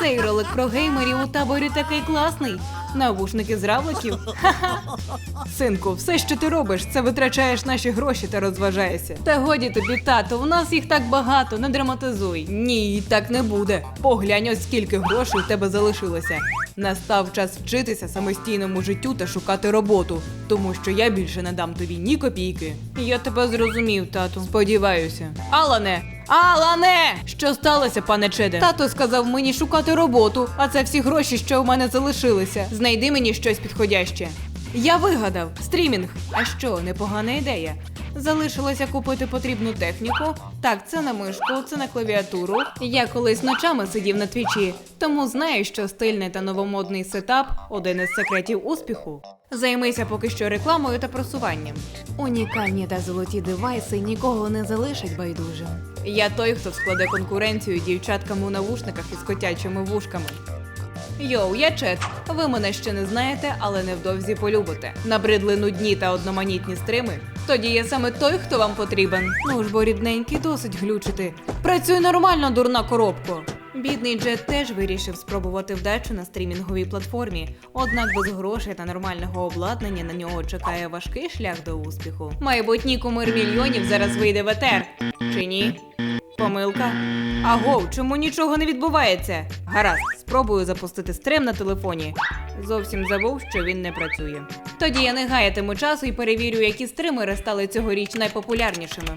Цей ролик про геймерів у таборі такий класний. Навушники з равликів. Синку, все, що ти робиш, це витрачаєш наші гроші та розважаєшся. Та годі тобі, тато, у нас їх так багато, не драматизуй. Ні, так не буде. Поглянь, ось скільки грошей у тебе залишилося. Настав час вчитися самостійному життю та шукати роботу, тому що я більше не дам тобі ні копійки. Я тебе зрозумів, тату. Сподіваюся. Алане! Алане! Що сталося, пане Чеде? Тато сказав мені шукати роботу, а це всі гроші, що в мене залишилися. Знайди мені щось підходяще. Я вигадав стрімінг. А що, непогана ідея. Залишилося купити потрібну техніку. Так, це на мишку, це на клавіатуру. Я колись ночами сидів на твічі, тому знаю, що стильний та новомодний сетап один із секретів успіху. Займися поки що рекламою та просуванням. Унікальні та золоті девайси нікого не залишать байдужим. Я той, хто складе конкуренцію дівчаткам у навушниках із котячими вушками. Йоу, я Чет. Ви мене ще не знаєте, але невдовзі полюбите. Набридли нудні та одноманітні стрими. Тоді я саме той, хто вам потрібен. Ну ж бо рідненький досить глючити. Працюй нормально, дурна коробко. Бідний Джет теж вирішив спробувати вдачу на стрімінговій платформі. Однак без грошей та нормального обладнання на нього чекає важкий шлях до успіху. Майбутній кумир мільйонів зараз вийде в. Чи ні? Помилка. Агов, чому нічого не відбувається? Гаразд, спробую запустити стрим на телефоні. Зовсім забув, що він не працює. Тоді я не гаятиму часу і перевірю, які стримери стали цьогоріч найпопулярнішими.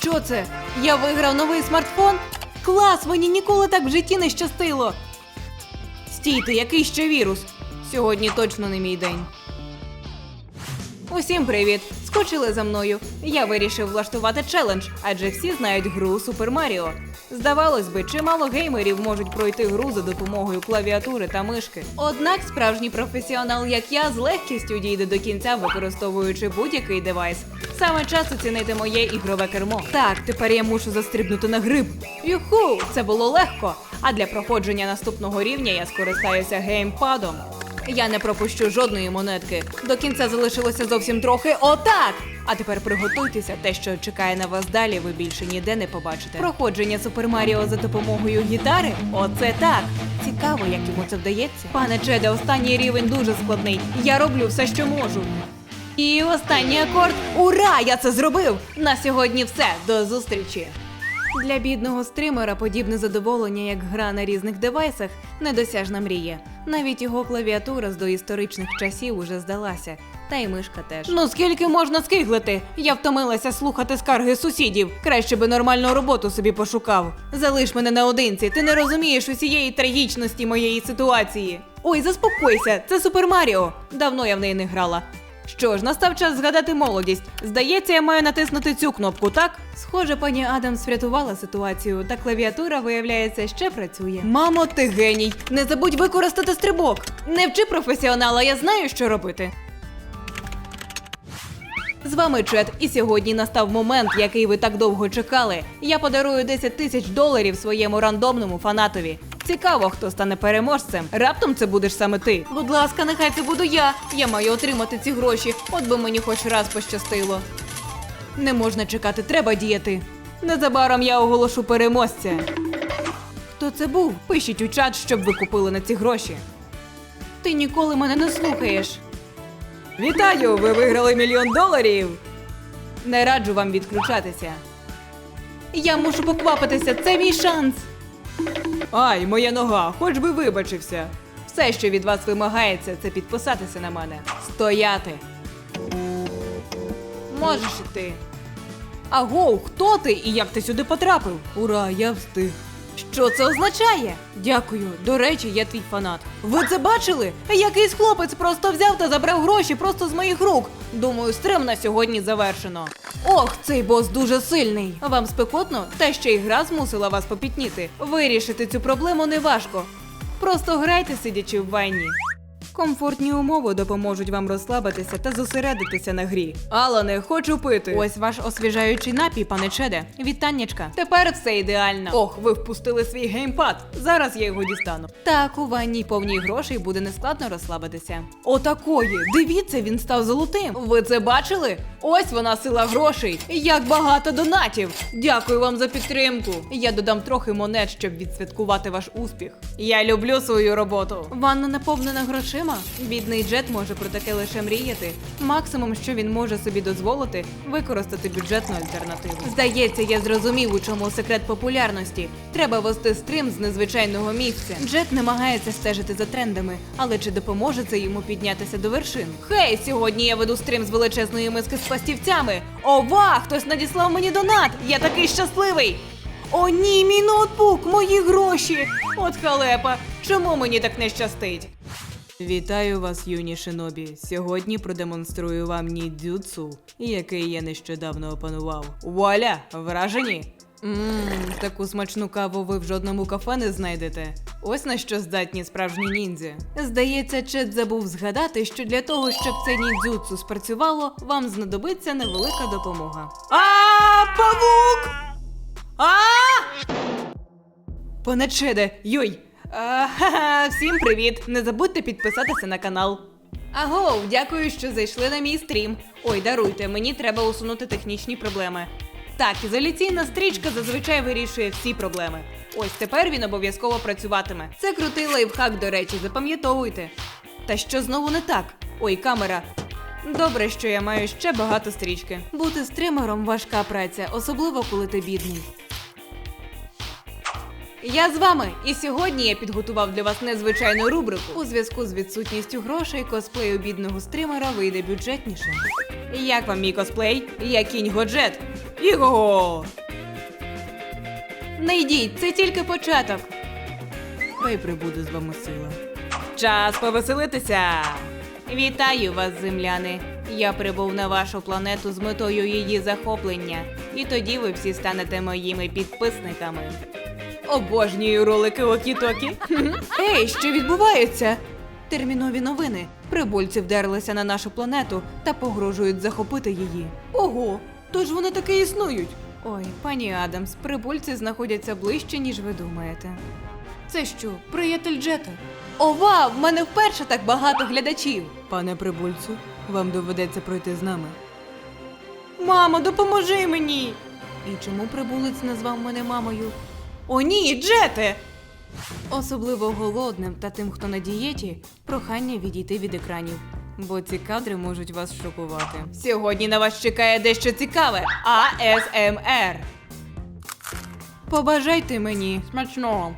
Що це? Я виграв новий смартфон? Клас, мені ніколи так в житті не щастило. Стійте, який ще вірус? Сьогодні точно не мій день. Усім привіт! Скочили за мною. Я вирішив влаштувати челендж, адже всі знають гру Супер Маріо. Здавалось би, чимало геймерів можуть пройти гру за допомогою клавіатури та мишки. Однак справжній професіонал, як я, з легкістю дійде до кінця, використовуючи будь-який девайс. Саме час оцінити моє ігрове кермо. Так, тепер я мушу застрибнути на гриб. Юху, це було легко. А для проходження наступного рівня я скористаюся геймпадом. Я не пропущу жодної монетки. До кінця залишилося зовсім трохи. Отак! А тепер приготуйтеся, те, що чекає на вас далі, ви більше ніде не побачите. Проходження Супер Маріо за допомогою гітари? Оце так. Цікаво, як йому це вдається. Пане Чеде, останній рівень дуже складний. Я роблю все, що можу. І останній акорд. Ура! Я це зробив! На сьогодні все. До зустрічі! Для бідного стримера подібне задоволення, як гра на різних девайсах, недосяжна мрія. Навіть його клавіатура з доісторичних часів уже здалася, та й мишка теж. Ну скільки можна скиглити? Я втомилася слухати скарги сусідів. Краще би нормальну роботу собі пошукав. Залиш мене наодинці, ти не розумієш усієї трагічності моєї ситуації. Ой, заспокойся, це Супер Маріо. Давно я в неї не грала. Що ж, настав час згадати молодість. Здається, я маю натиснути цю кнопку, так? Схоже, пані Адамс врятувала ситуацію, та клавіатура, виявляється, ще працює. Мамо, ти геній! Не забудь використати стрибок! Не вчи професіонала, я знаю, що робити. З вами Чет, і сьогодні настав момент, який ви так довго чекали. Я подарую 10 тисяч доларів своєму рандомному фанатові. Цікаво, хто стане переможцем. Раптом це будеш саме ти. Будь ласка, нехай це буду я. Я маю отримати ці гроші, от би мені хоч раз пощастило. Не можна чекати, треба діяти. Незабаром я оголошу переможця. Хто це був? Пишіть у чат, щоб ви купили на ці гроші. Ти ніколи мене не слухаєш. Вітаю! Ви виграли мільйон доларів. Не раджу вам відключатися. Я мушу поквапитися, це мій шанс. Ай, моя нога, хоч би вибачився. Все, що від вас вимагається, це підписатися на мене. Стояти. Можеш іти. Агоу, хто ти і як ти сюди потрапив? Ура, я встиг. Що це означає? Дякую. До речі, я твій фанат. Ви це бачили? Якийсь хлопець просто взяв та забрав гроші просто з моїх рук. Думаю, стрим на сьогодні завершено. Ох, цей бос дуже сильний. Вам спекотно? Та ще й гра змусила вас попітніти. Вирішити цю проблему неважко. Просто грайте, сидячи в ванні. Комфортні умови допоможуть вам розслабитися та зосередитися на грі. Алане, хочу пити. Ось ваш освіжаючий напій, пане Чеде. Вітаннячка. Тепер все ідеально. Ох, ви впустили свій геймпад. Зараз я його дістану. Так, у ванній повній грошей буде нескладно розслабитися. Отакої. Дивіться, він став золотим. Ви це бачили? Ось вона сила грошей. Як багато донатів. Дякую вам за підтримку. Я додам трохи монет, щоб відсвяткувати ваш успіх. Я люблю свою роботу. Ванна наповнена грошима. Бідний Джет може про таке лише мріяти. Максимум, що він може собі дозволити, використати бюджетну альтернативу. Здається, я зрозумів, у чому секрет популярності. Треба вести стрім з незвичайного місця. Джет намагається стежити за трендами, але чи допоможе це йому піднятися до вершин? Хей, сьогодні я веду стрім з величезної миски з пастівцями. Ова, хтось надіслав мені донат! Я такий щасливий! О, ні, мій ноутбук, мої гроші! От халепа, чому мені так не щастить? Вітаю вас, юні шинобі. Сьогодні продемонструю вам нідзюцу, який я нещодавно опанував. Вуаля! Вражені! Ммм, таку смачну каву ви в жодному кафе не знайдете. Ось на що здатні справжні ніндзі. Здається, Чет забув згадати, що для того, щоб це ніндзюцу спрацювало, вам знадобиться невелика допомога. А, павук! А! Пане Чеде, йой! Ха-ха, всім привіт! Не забудьте підписатися на канал. Агоу, дякую, що зайшли на мій стрім. Ой, даруйте, мені треба усунути технічні проблеми. Так, ізоляційна стрічка зазвичай вирішує всі проблеми. Ось тепер він обов'язково працюватиме. Це крутий лайфхак, до речі, запам'ятовуйте. Та що знову не так? Ой, камера. Добре, що я маю ще багато стрічки. Бути стримером важка праця, особливо коли ти бідний. Я з вами, і сьогодні я підготував для вас незвичайну рубрику. У зв'язку з відсутністю грошей косплею бідного стримера вийде бюджетніше. Як вам мій косплей? Я кінь Годжет. Іго! Не йдіть, це тільки початок. Хай прибуде з вами сила. Час повеселитися! Вітаю вас, земляни! Я прибув на вашу планету з метою її захоплення, і тоді ви всі станете моїми підписниками. Обожнюю ролики Окі-Токі. Ей, що відбувається? Термінові новини. Прибульці вдерлися на нашу планету та погрожують захопити її. Ого, тож вони таки існують. Ой, пані Адамс, прибульці знаходяться ближче, ніж ви думаєте. Це що, приятель Джета? Ова, в мене вперше так багато глядачів. Пане прибульцю, вам доведеться пройти з нами. Мамо, допоможи мені. І чому прибулець назвав мене мамою? О, ні, Джете! Особливо голодним та тим, хто на дієті, прохання відійти від екранів. Бо ці кадри можуть вас шокувати. Сьогодні на вас чекає дещо цікаве АСМР. Побажайте мені смачного.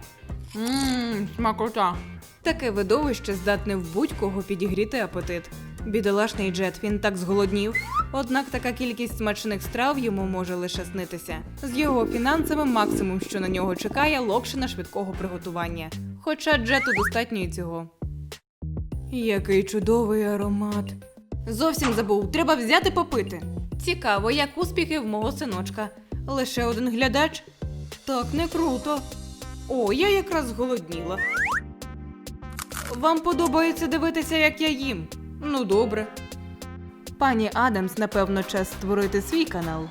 Ммм, смакота. Таке видовище здатне в будь-кого підігріти апетит. Бідолашний Джет, він так зголоднів. Однак така кількість смачних страв йому може лише снитися. З його фінансами максимум, що на нього чекає, локшина швидкого приготування. Хоча Джету достатньо і цього. Який чудовий аромат. Зовсім забув, треба взяти попити. Цікаво, як успіхи в мого синочка. Лише один глядач? Так не круто. О, я якраз зголодніла. Вам подобається дивитися, як я їм? Ну, добре. Пані Адамс, напевно, час створити свій канал.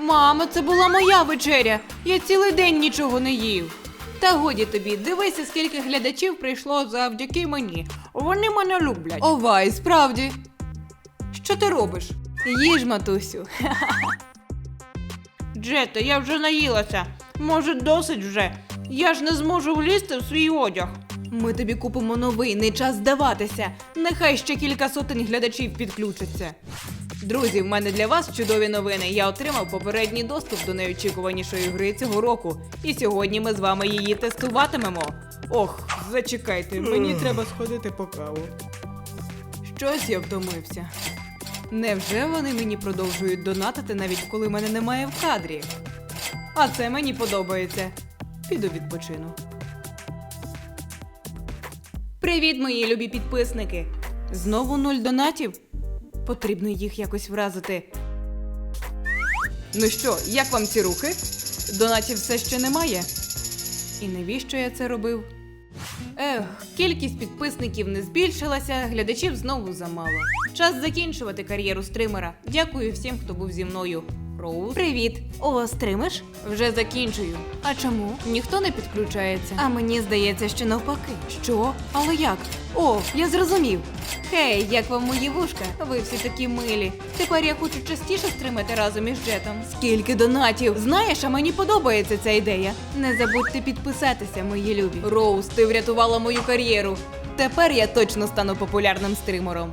Мамо, це була моя вечеря. Я цілий день нічого не їв. Та годі тобі, дивися, скільки глядачів прийшло завдяки мені. Вони мене люблять. Овай, справді. Що ти робиш? Їж, матусю. Джете, я вже наїлася. Може, досить вже. Я ж не зможу влізти в свій одяг. Ми тобі купимо новий, не час здаватися. Нехай ще кілька сотень глядачів підключаться. Друзі, в мене для вас чудові новини. Я отримав попередній доступ до найочікуванішої гри цього року. І сьогодні ми з вами її тестуватимемо. Ох, зачекайте, мені треба сходити по каву. Щось я втомився. Невже вони мені продовжують донатити, навіть коли мене немає в кадрі? А це мені подобається. Піду відпочину. Привіт, мої любі підписники! Знову нуль донатів? Потрібно їх якось вразити. Ну що, як вам ці рухи? Донатів все ще немає. І навіщо я це робив? Ех, кількість підписників не збільшилася, глядачів знову замало. Час закінчувати кар'єру стримера. Дякую всім, хто був зі мною. Роуз. Привіт. О, стримиш? Вже закінчую. А чому? Ніхто не підключається. А мені здається, що навпаки. Що? Але як? О, я зрозумів. Хей, як вам мої вушка? Ви всі такі милі. Тепер я хочу частіше стримати разом із Джетом. Скільки донатів! Знаєш, а мені подобається ця ідея. Не забудьте підписатися, мої любі. Роуз, ти врятувала мою кар'єру. Тепер я точно стану популярним стримером.